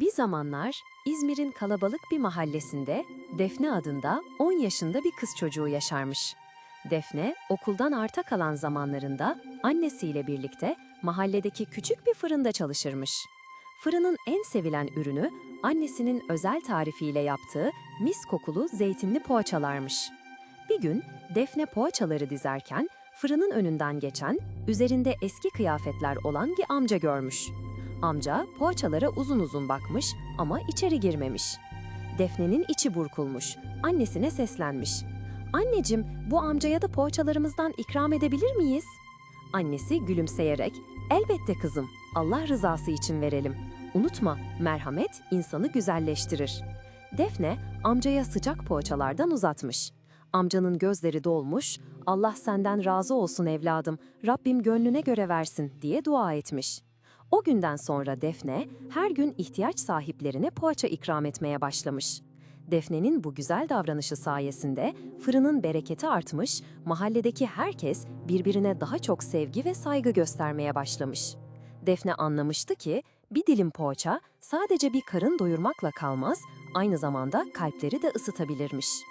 Bir zamanlar İzmir'in kalabalık bir mahallesinde Defne adında 10 yaşında bir kız çocuğu yaşarmış. Defne okuldan arta kalan zamanlarında annesiyle birlikte mahalledeki küçük bir fırında çalışırmış. Fırının en sevilen ürünü annesinin özel tarifiyle yaptığı mis kokulu zeytinli poğaçalarmış. Bir gün Defne poğaçaları dizerken fırının önünden geçen, üzerinde eski kıyafetler olan bir amca görmüş. Amca poğaçalara uzun uzun bakmış ama içeri girmemiş. Defne'nin içi burkulmuş. Annesine seslenmiş. Anneciğim, bu amcaya da poğaçalarımızdan ikram edebilir miyiz? Annesi gülümseyerek, elbette kızım, Allah rızası için verelim. Unutma, merhamet insanı güzelleştirir. Defne, amcaya sıcak poğaçalardan uzatmış. Amcanın gözleri dolmuş, Allah senden razı olsun evladım, Rabbim gönlüne göre versin diye dua etmiş. O günden sonra Defne her gün ihtiyaç sahiplerine poğaça ikram etmeye başlamış. Defne'nin bu güzel davranışı sayesinde fırının bereketi artmış, mahalledeki herkes birbirine daha çok sevgi ve saygı göstermeye başlamış. Defne anlamıştı ki bir dilim poğaça sadece bir karın doyurmakla kalmaz, aynı zamanda kalpleri de ısıtabilirmiş.